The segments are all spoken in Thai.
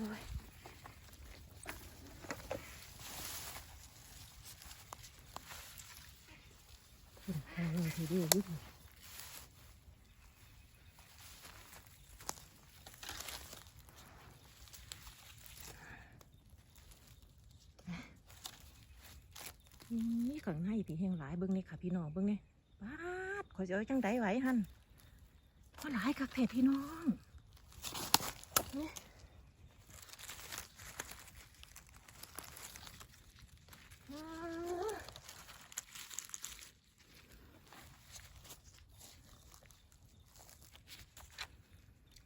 อ้ยคุณทางนี้ทีเดียวอยุ่งนี่ข้างในพี่แห่งหลายเบิ้งนี่ค่ะพี่น้องเบิ้งนี่ปาดขอยจะเอาจังไดไหวหันพอหลายคักแท้พี่น้องนี่อ้า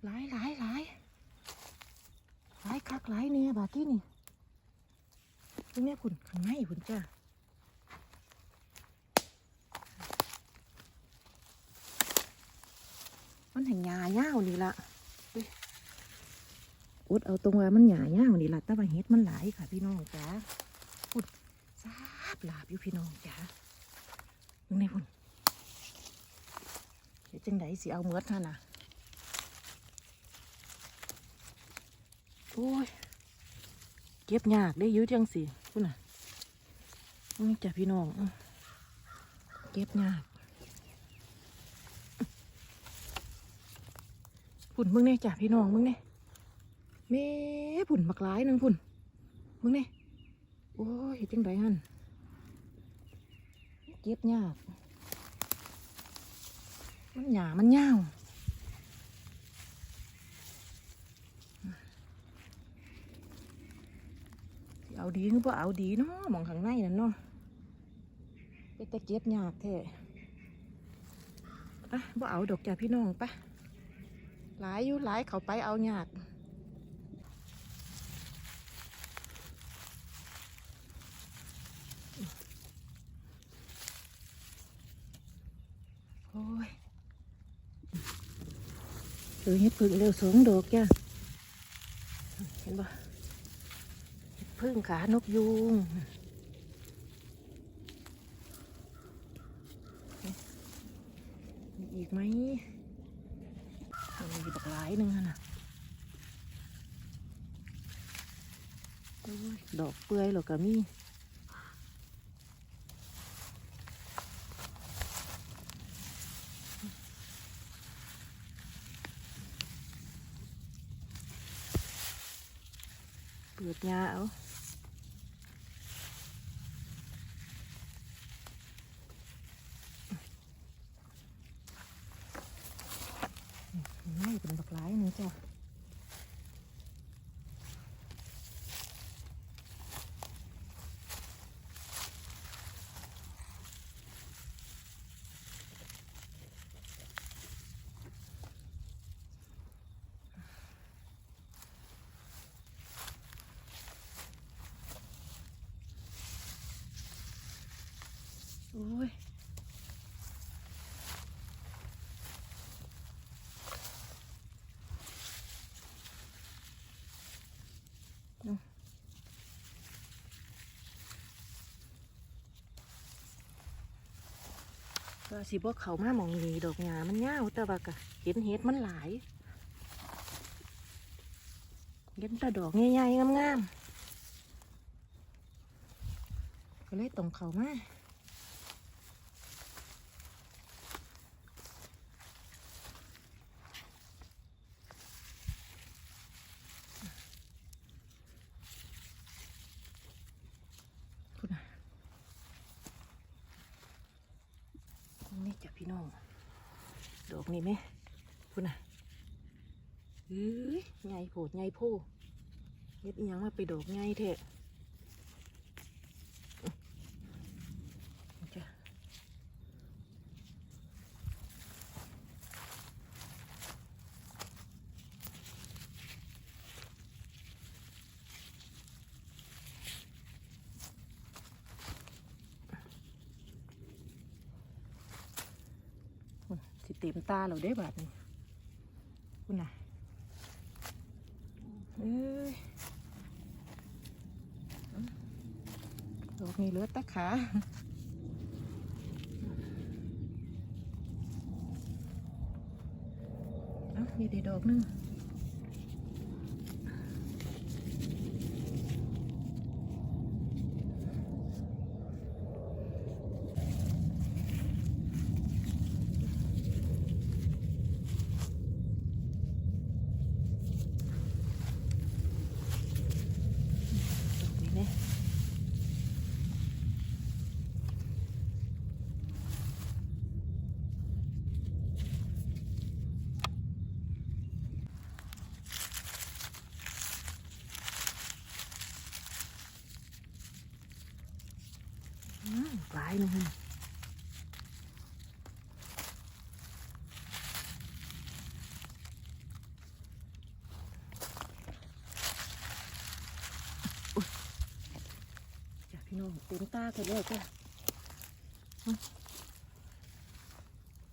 หลายหลายหลายหลายคักหลายเนี่ยบาด ที่นี่ตรงเนี้ยคุณข้างในคุณจ้ามันแห่งหญ้าเง่าวนี่ละอุดเอาตรงว่ามันหญ้าเง่าวนี่ละแต่ว่าเห็ดมันหลายค่ะพี่น้องจ๋าอุดซาบลาบอยู่พี่น้องจ๋าเบิ่งในพุ่นเดี๋ยวจังไดสิเอาเมือดท่านน่ะโอ้ย เก็บยากได้ยืดจังสิพุ่นน่ะนี่จ้ะพี่น้อง เก็บยากพุ่นมึงเนี่ยจ้ะพี่น้องมึงเนี่ยแม่พุ่นบักหลายหนึ่งพุ่นมึงเนี่ยโอ้ยเฮ็ดจังไดฮันเก็บยาก มันหยามันยาว เอาดีหรือบ่เอาดีเนาะมองข้างในนั่นเนาะไปแต่เก็บยากแท้ไปบ่เอาดอกจ้ะพี่น้องไปหลายอยู่หลายเขาไปเอายากโอ้ยเออเฮ็ดพึ่งเร็วสองดอกจ้ะเห็นปะ พึ่งขานกยูงมีอีกไหมมันมีบักหลายหนึ่งอะนะดอกเปื่อยหรอกกะมีเปิดยาเอาไม่ เป็นบักหลายนึงจ้ะโอ้ย ก็สิบ่เขามาหมองนี้ดอกหญ้ามันยาวแต่ว่ากะเห็นเห็ดมันหลายเห็นแต่ดอกใหญ่ๆงามๆก็เลยตรงเขามาคุณน่ะ นี่จ้ะ พี่น้อง ดอกนี่ไหมพูดน่ะเอ้ยไงโผดไงโพเฮ็ดอีหยังมาไปดอกไงเถอะพุ่น สิเต็มตาเราได้บาดนี้คุณน่ะเอ้ยดอกนี้เลือดตะขาอ้ามีแต่ดอกหนึง หลาย นะฮะจ้ะพี่น้องเต็มตากันแล้วจ้ะ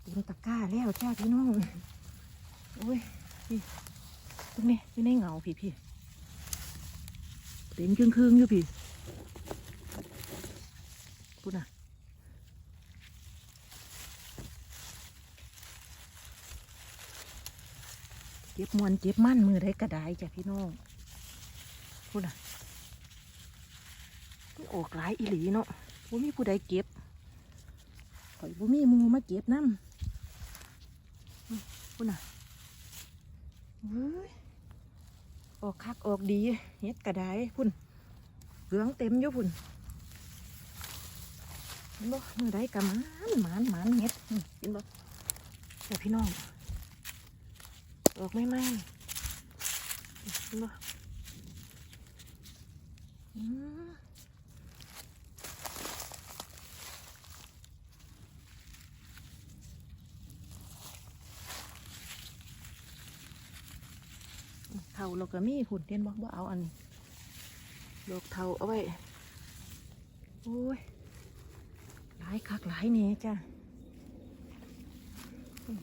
เต็มตะกร้าแล้วจ้าพี่น้องโอ้ยพี่ตรงนี้อยู่ในเงาพี่พี่เต็มครึ่งครึ่งๆอยู่พี่พูดน่ะ เจ็บมวนเจ็บมั่นมือได้กระไดจ้ะพี่น้องพูดนะมันออกหลายอีหลีเนาะบ่มีผู้ใดเก็บข่อยบ่มีหมูมาเก็บน้ำพูดนะเว้ยออกคักออกดีเฮ็ดกระไดพุ่นเหลืองเต็มอยู่พุ่นเห็นบ่มือใดกระมันหมันหมันเฮ็ดเห็นบ่แต่พี่น้อง ไม่ไหมเห็นบ่อืมเท่าเราก็มีหุ่นเทียนบอกว่าเอาอันนี้ดอกเท่าเอาไว้ โอ้ย หลายคักหลายเนี่ยจ้ะอืม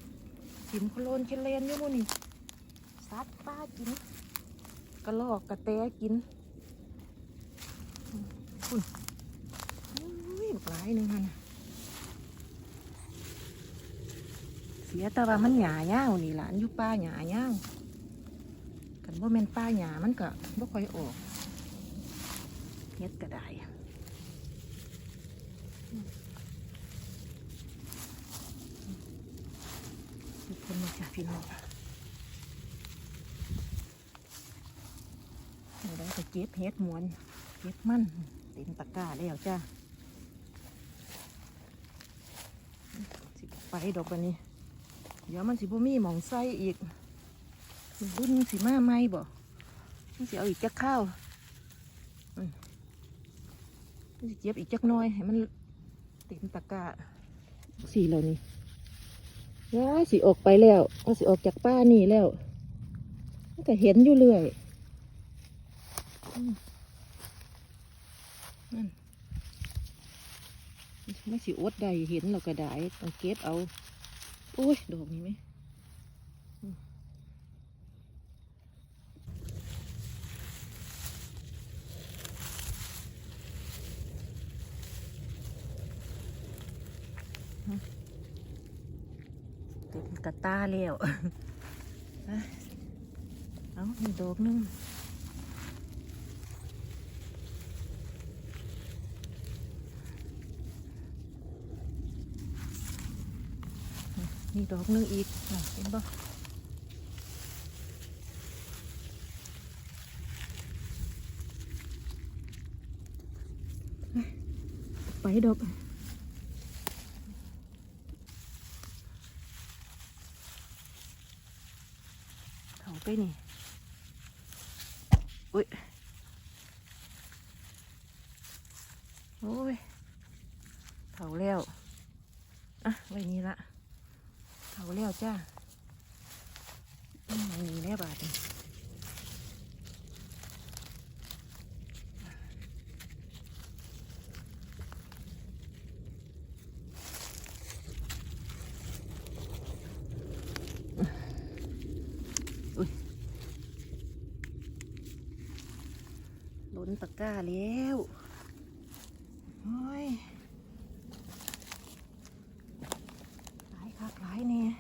กินโคโลนเชลเลนอยู่หมูนี่ัดป้ากิน กระลอกกระแตกินอืมอุ่นอุ้ยบักหลายหนึ่งหันน่ะเสียแต่ว่ามันหยาเง่าวนี่หลานอยู่ป้าหยาเง่าวกันว่าแม่นป้าหยามันก็บ่ค่อยออกเฮ็ดก็ได้ทุกคนมาจากพี่น้องเราได้ ก็เก็บเฮ็ดหมวน เก็บมันเต็มตะกร้าแล้วจ้าสิไปดอกบันนี้ เดี๋ยวมันสิบ่มีหมองไส้อีกบุญสีมาไหมบ่มันสิเอาอีกจักข้าวมันสิเจ็บอีกจักน้อยให้มันเต็มตะกร้าสีเหล่านี้ย้ายสิออกไปแล้วเอาสิออกจากป้านี่แล้วก็เห็นอยู่เรื่อย นั่นไม่สิอดใดเห็นเราก็ได้ต้องเก็บเอา โอ้ย ดอกนี้ไหมเต็มกระตาแล้ว เอาอีดอกหนึง นี่ดอกหนึงอีกเห็นบ่ไปดอกเถาไปนี่อุ้ยโอ้ยเถาแล้ว อะไว้นี่ละ เถาแล้วจ้าอืมมีแน่บาทนี่ล้นตะกร้าแล้ว โอ้ย หลายคักหลายเนี่ย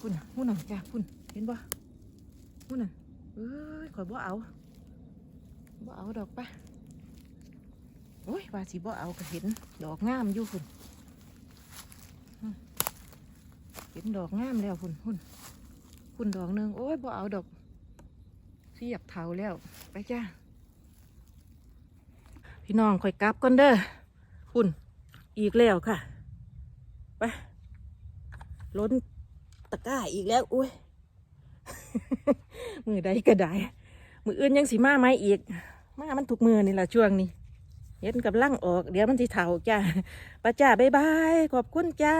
คุณ นั่นจ้าคุณเห็นบ่หุ่นน่ะเอ้ยข่อยบ่เอาบ่เอาดอกปะโอ้ยว่าสิบ่เอาก็เห็น ดอกงามอยู่คุณเห็นดอกงามแล้วคุณคุณคุณดอกหนึ่งโอ้ยบ่เอาดอกเสียบเท้าแล้ว ไปจ้าพี่น้องข่อยกลับก่อนเด้อคุณอีกแล้วค่ะ ไปล้น ตะก้าอีกแล้ว อุ้ย มือใดก็ได้ มืออื่นยังสีมาไหมอีก มามันถูกมือนี่แหละช่วงนี้ เห็นกับลังออก เดี๋ยวมันจะเถ่าจ้าป้าจ้าบ๊ายบาย ขอบคุณจ้า